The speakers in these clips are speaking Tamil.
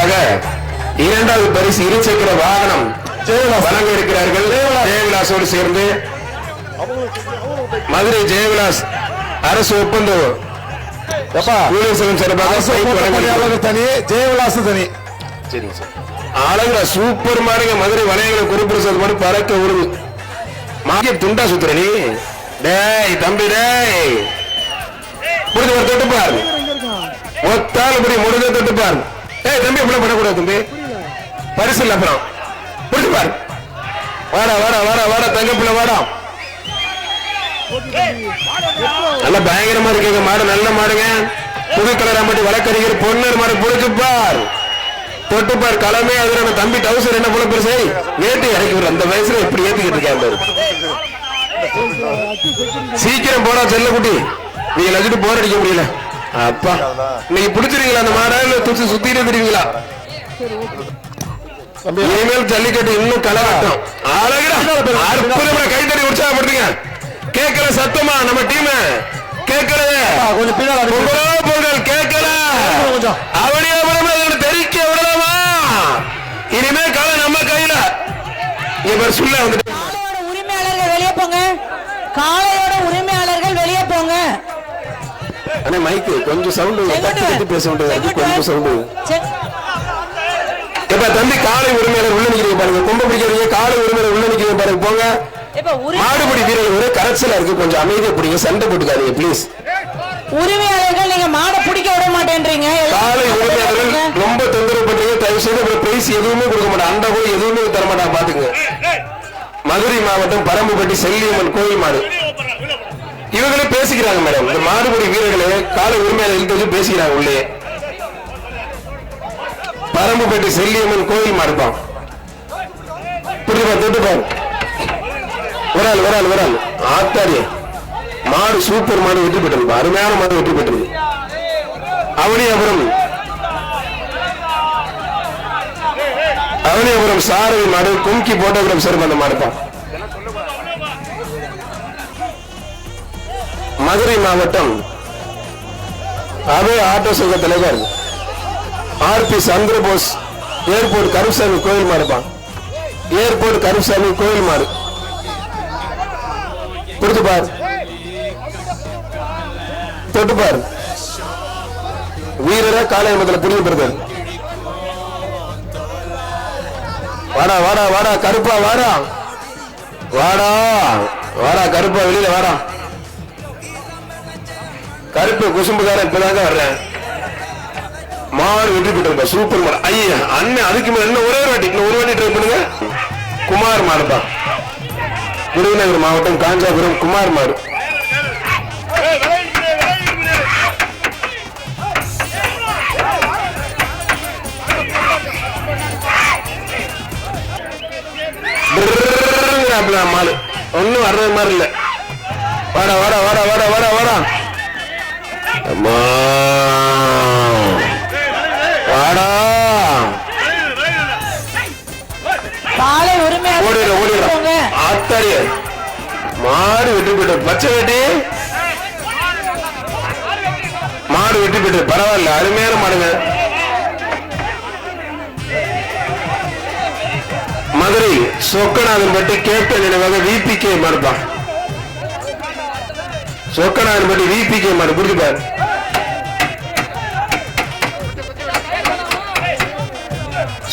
சார்பாக இரண்டாவது பரிசு இருசக்கர வாகனம் வழங்க இருக்கிறார்கள் ஜெயவிலாசோடு சேர்ந்து மதுரை ஜெயவிலாஸ் அரசு ஒப்பந்த சூப்பர் மாடுங்க மதுரை வளையங்களை குறிப்பிடுறது மட்டும் பறக்க விடுது மாகிய துண்டா சுத்துற நீ? டேய் தம்பி டேய். புரிஞ்சு ஒரு தொட்டு பாரு. இப்படி முடிஞ்ச தொட்டு பாரு. ஏய் தம்பி இப்படி பண்ணக்கூடாது தம்பி. பரிசு இல்ல அப்புறம். புரிஞ்சு பாரு. வாடா வாடா வாடா வாடா தங்க பிள்ளை வாடா. நல்ல பயங்கரமா இருக்குங்க மாடு நல்ல மாடுங்க. புது கலராம்பட்டி வழக்கறிஞர் பொன்னர் மாடு புடிச்சு பார். தொட்டுப்பார் களமே அது நம்ம தம்பி டவுசர் என்ன போல பெருசை? வேட்டு இறக்கி விடுற அந்த வயசுல எப்படி ஏத்திக்கிட்டு இருக்காரு சீக்கிரம் போடா செல்லக்குட்டி நீங்க லஜிட்டு போர் அடிக்க முடியல. அப்பா நீங்க பிடிச்சிருக்கீங்களா அந்த மாடா? துச்சு சுத்திட்டு தெரியுங்களா? இனிமேல் ஜல்லிக்கட்டு இன்னும் கலவட்டம் அழகுடா. அற்புதமா கைத்தறி உற்சாகப்படுத்துங்க. கேட்கல சத்தமா நம்ம டீம் கேட்கல கொஞ்சம் விடு. பொங்கலோ கேட்கல. அவனியா விடமா தெரிக்க விடலாமா? இனிமே கால நம்ம கையில. இவர் சொல்ல வந்துட்டு. உரிமையாளர்கள் வெளியே போங்க. வெளியே போங்க அண்ணே மைக்கு கொஞ்சம் சவுண்ட் தட்டி தட்டி பேச வேண்டியது கொஞ்சம் சவுண்ட் இப்ப தம்பி காலை உரிமையாளர் உள்ள நிக்கிறீங்க பாருங்க. கொம்ப பிடிக்கிறீங்க காலை உரிமையாளர் உள்ள நிக்கிறீங்க பாருங்க. போங்க. மாடுபிடி வீரர்கள் ஒரே கரைச்சலா இருக்கு. கொஞ்சம் அமைதியா பிடிங்க. சண்டை போட்டுக்காதீங்க ப்ளீஸ் உரிமையாளர்கள் நீங்க மாடை பிடிக்க விட மாட்டேன்றீங்க. காலை உரிமையாளர்கள் ரொம்ப தொந்தரவு பண்றீங்க தயவு செய்து பிரைஸ் எதுவுமே கொடுக்க மாட்டாங்க அண்டை போய் எதுவுமே தர மாட்டாங்க பாத்துங்க மதுரை மாவட்டம் பரம்புப்பட்டி செல்லியம்மன் கோயில் மாடு. இவங்களும் பேசிக்கிறாங்க மேடம். இந்த மாடுபடி வீரர்களே காலை உரிமையில இருந்து பேசிக்கிறாங்க உள்ளே. பரம்புப்பட்டி செல்லியம்மன் கோயில் மாடுப்பான் புரியுமா தொட்டுப்பாரு ஒரு ஆள் ஒரு ஆள் ஒரு ஆள். ஆத்தாடி. மாடு சூப்பர் மாடு வெற்றி பெற்றது. அருமையான மாடு வெற்றி பெற்றது. அவனியாபுரம். அவனியாபுரம் சாரதி மாடு கும்கி போட்டோகிராஃப் சார் அந்த மாடுப்பான் மதுரை மாவட்டம் அபய ஆட்டோ சங்க தலைவர் R P Chandrabose airport Karupsamy கோயில் மாடுப்பான். ஏர்போர்ட் கருப்சாமி கோயில் மாடு. கொடுத்து பார். தொட்டு பார். வீரரா புரிய பிரதர். வாடா வாடா வாடா கருப்பா வாடா. வாடா வாடா கருப்பா வெளியில வாடா. கருப்பு குசும்புக்காரன் இப்பதாங்க வர்றேன். மாடு வெற்றி பெற்றிருப்பா சூப்பர் மாடு. ஐயா அண்ணன் அதுக்கு மேல இன்னும் ஒரே ஒரு வாட்டி இன்னும் ஒரு வாட்டி ட்ரை பண்ணுங்க. குமார் மாடுப்பா. விருதுநகர் மாவட்டம் காஞ்சாபுரம் குமார் மாடு. பிர்ருங்கிறாப்புல மாடு ஒன்னும் வர்றது மாதிரி இல்ல வாடா வாடா வாடா வாடா வாடா வாடா அம்மா. வாடா. ஓடிடுற உரிமையாளர்கள் ஓடிடுற போங்க ஆத்தாடி மாடு வெற்றி பெற்று பச்சை வெட்டி. மாடு வெற்றி பெற்று பரவாயில்ல அருமையான மாடுங்க. மதுரை சொக்கநாதன் பட்டி கேப்டன் நினைவாக விபிகே மாடுப்பான் சொக்கநாதன் பட்டி விபிகே மாதிரி புரிஞ்சுப்பார்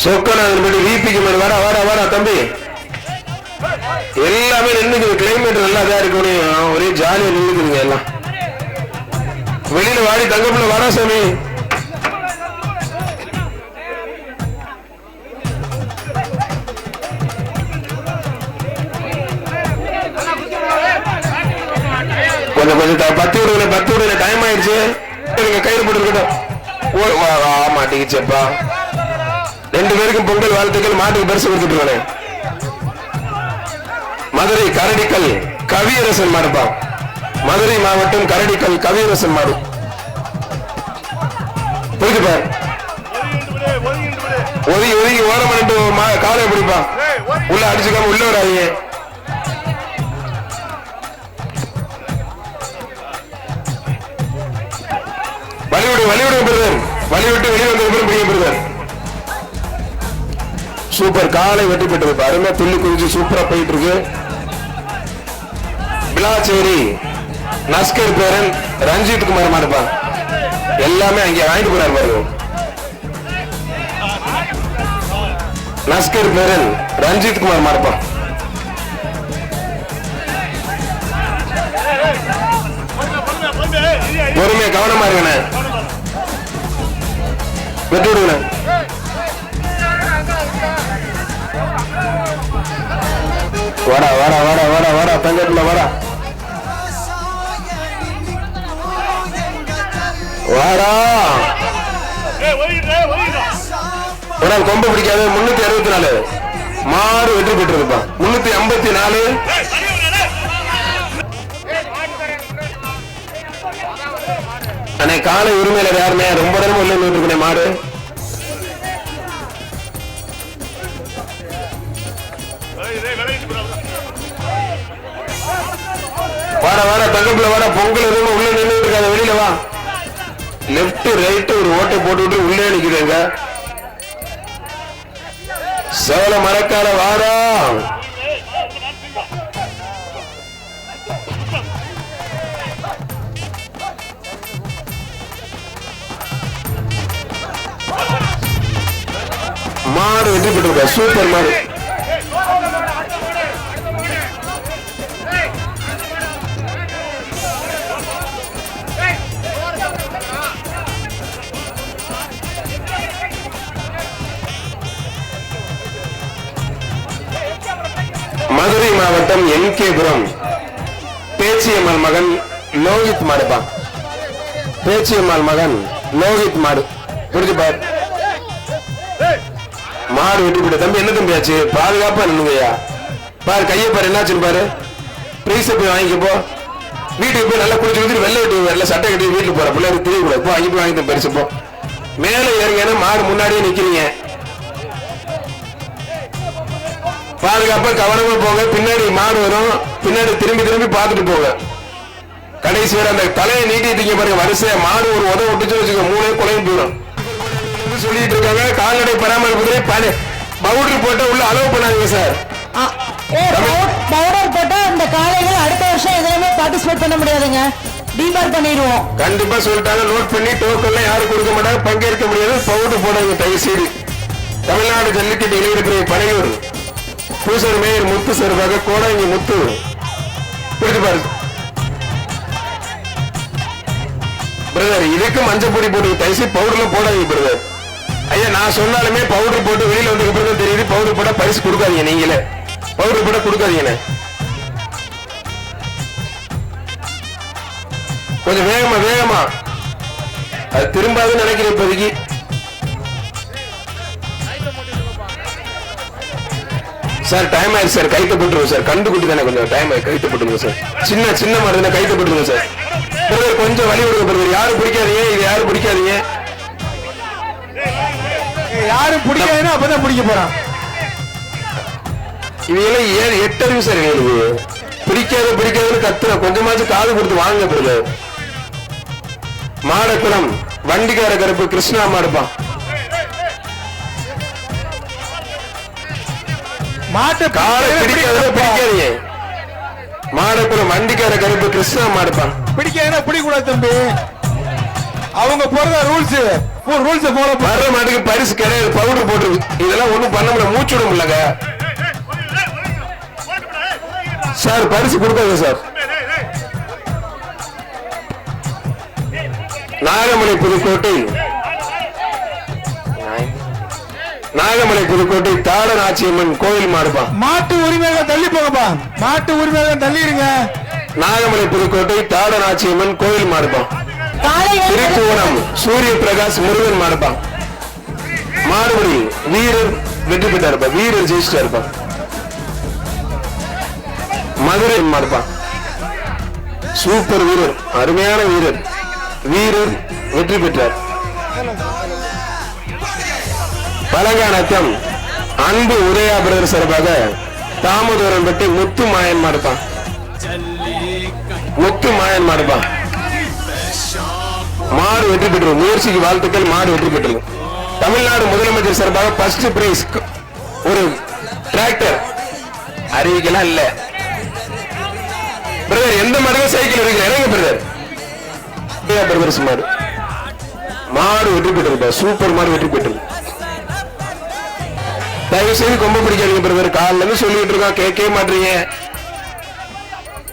சொக்கநாதன் பட்டி விபிகே மாதிரி வாடா வாடா வாடா தம்பி. எல்லாமே நின்றுக்குது கிளைமேட் நல்லா இதா இருக்கணும் ஒரே ஜாலியா நின்றுக்குதுங்க எல்லாம். வெளியில வாடி தங்கப்புல வாடா சாமி. கொஞ்சம் பத்து விடுங்க பத்து விடுங்க டைம் ஆயிடுச்சு நீங்க கையில் போட்டுருக்கட்டும் ஆமா வா- வா, ரெண்டு பேருக்கும் பொங்கல் வாழ்த்துக்கள் மாட்டுக்கு பரிசு கொடுத்துட்டு மதுரை கரடிக்கல் கவியரசன் மாடுப்பா மதுரை மாவட்டம் கரடிக்கல் கவியரசன் மாடு போயிட்டு ஒதுங்கி ஒதுங்கி ஓரம் பண்ணிட்டு மா- காலை பிடிப்பா உள்ள அடிச்சுக்காம உள்ள வராதீங்க வழிவிடுங்க பிரதர். வழிவிட்டு வெளியே வந்த பிறகு பிடிக்க பிரதர். சூப்பர். காலை வெட்டி பெற்றது அருமையா துள்ளி குதிச்சு சூப்பரா போயிட்டு இருக்கு விளாச்சேரி. நஸ்கர் பேரன் ரஞ்சித் குமார் மாடுப்பா. எல்லாமே அங்கே வாங்கிட்டு போறாரு பாருங்க. நஸ்கர் பேரன் ரஞ்சித் குமார் மாடுப்பா. பொறுமை வெட்டி வாடா வாடா வாடா வாடா வாடா தங்கத்துல வாடா. வாடா. ஒரு கொம்பு பிடிக்காது முன்னூத்தி அறுபத்தி நாலு. மாறு வெற்றி பெற்றிருப்பான் முன்னூத்தி ஐம்பத்தி நாலு. அண்ணே காலை உரிமையில யாருமே ரொம்ப நேரம் உள்ள நின்று மாடு. வாடா வாடா தங்கப்புல வாட பொங்கல் எதுவும் உள்ள நின்று இருக்காத வெளியில வா. லெப்ட் ரைட் ஒரு ஓட்டை போட்டு விட்டு உள்ளே நிக்குதுங்க சேல மரக்கால வாடா மாடு வெற்றி பெற்றிருக்கா? சூப்பர் மாடு. மதுரை மாவட்டம் என் கேபுரம் பேச்சியம்மாள் மகன் லோகித் மாடுப்பா. பேச்சியம்மாள் மகன் லோகித் மாடு. புரிஞ்சுப்பார்? மாடு வெட்டி போட்டு தம்பி என்ன தம்பி ஆச்சு? பாதுகாப்பா நின்னுங்கய்யா பாரு கையை பாரு என்னாச்சுன்னு பாரு. பிரைஸ் போய் வாங்கிக்கப்போ வீட்டுக்கு போய் நல்லா குளிச்சு குளிச்சு வெள்ளை வெட்டி வெள்ள சட்டை கட்டி வீட்டுக்கு போற. பிள்ளைங்க தெரிய கூடாது போ அங்கே போய் வாங்கி பரிசு போ. மேலே ஏறுங்கன்னா மாடு முன்னாடியே நிக்கிறீங்க. பாதுகாப்பா கவனமா போங்க. பின்னாடி மாடு வரும். பின்னாடி திரும்பி திரும்பி பார்த்துட்டு போங்க. கடைசி வரை அந்த தலையை நீட்டிட்டீங்க பாருங்க வரிசையா. மாடு ஒரு உதவ விட்டுச்சு வச்சுக்க மூணே குலையும் போயிடும். சொல்லிட்டு இருக்காங்க. கால்நடை பராமரிப்புத்துறை பணி பவுடர் போட்ட உள்ள அலோவ் பண்ணாதீங்க சார் பவுடர் போட்டா அந்த காளைகள் அடுத்த வருஷம் எதுலையுமே பார்ட்டிசிபேட் பண்ண முடியாதுங்க. டிபார் பண்ணிடுவோம். கண்டிப்பா சொல்லிட்டாங்க. நோட் பண்ணி டோக்கன்ல யாரும் கொடுக்க மாட்டாங்க. பங்கேற்க முடியாது. பவுடர் போடாங்க தயவு செய்து தமிழ்நாடு ஜல்லிக்கட்டு இளைஞர் பனையூர். பூசர் மேயர் முத்து சார்பாக கோடாங்கி முத்து. பிடிச்சு பாரு பிரதர் இதுக்கு மஞ்சள் பொடி போட்டு தயவு செய்து பவுடர்ல போடாதீங்க பிரதர் ஐயா நான் சொன்னாலுமே பவுடர் போட்டு வெளியில வந்ததுக்கு அப்புறம் தான் தெரியுது. பவுடர் போட்டா பரிசு கொடுக்காதீங்க நீங்களே. பவுடர் போட்டா கொடுக்காதீங்கண்ணே. கொஞ்சம் வேகமா வேகமா. அது திரும்பாதுன்னு நினைக்கிறேன் இப்போதைக்கு. சார் டைம் ஆயிடுச்சு சார். கைத்த போட்டுருவோம் சார். கண்டு குட்டி தானே கொஞ்சம். டைம் ஆகி கைத்த போட்டுருங்க சார். சின்ன சின்ன மாதிரி தானே கைத்த போட்டுருங்க சார். பிரதர் கொஞ்சம் வழி விடுங்க பிரதர். யாரும் பிடிக்காதீங்க. இது யாரும் பிடிக்காதீங்க. யாரும் பிடிக்காதுன்னா அப்பதான் பிடிக்க போறான். இவையெல்லாம் ஏழு எட்டு அறிவு சார் எங்களுக்கு பிடிக்காது பிடிக்காதுன்னு கத்துற கொஞ்சமாச்சும் காது கொடுத்து வாங்க பிரதர் மாடக்குளம் வண்டிக்கார கருப்பு கிருஷ்ணா மாடுப்பான் மாட்டு காலை பிடிக்காத பிடிக்காதீங்க மாடக்குளம் வண்டிக்கார கருப்பு கிருஷ்ணா மாடுப்பான் பிடிக்காதுன்னா பிடிக்கூடாது தம்பி. அவங்க போறதா ரூல்ஸ் ரூல்ஸ் ஃபாலோ வர்ற மாட்டுக்கு பரிசு கிடையாது பவுடர் போட்டுருக்கு இதெல்லாம் ஒண்ணும் பண்ண முடியல மூச்சு விட முடியலங்க. சார் பரிசு கொடுக்காங்க சார். நாகமலை புதுக்கோட்டை. நாகமலை புதுக்கோட்டை தாடநாச்சியம்மன் கோயில் மாடுப்பான் மாட்டு உரிமைகள் தள்ளி போங்கப்பா. மாட்டு உரிமைகள் தள்ளிடுங்க. நாகமலை புதுக்கோட்டை தாடநாச்சியம்மன் கோயில் மாடுப்பான் திருப்புவனம் சூரிய பிரகாஷ் முருகன் மாடுப்பான் மாடுபடி வீரர் வெற்றி பெற்றா இருப்பா வீரர் ஜெயிச்சிட்டா இருப்பான் மதுரை மாடுப்பான் சூப்பர் வீரர் அருமையான வீரர். வீரர் வெற்றி பெற்றார். பலகானத்தம் அன்பு உதயா பிரதர் சார்பாக தாமோதரம் பெட்டி முத்து மாயன் மாடுப்பான் முத்து மாயன் மாடுப்பான் மாடு வெற்றி பெற்றது. முயற்சிக்கு வாழ்த்துக்கள் மாடு வெற்றி பெற்றது. தமிழ்நாடு முதலமைச்சர் சார்பாக ஃபர்ஸ்ட் பிரைஸ் ஒரு டிராக்டர் அறிவிக்கலாம் இல்ல. பிரதர் எந்த மாடுங்க சைக்கிள் இருக்கு இறங்க பிரதர் பிரதர்ஸ் மாடு மாடு வெற்றி பெற்றிருப்பா சூப்பர் மாடு வெற்றி பெற்றது. தயவு செய்து கொம்ப பிடிக்காதீங்க பிரதர் காலில இருந்து சொல்லிட்டு இருக்கோம் கேட்கவே மாட்டீங்க.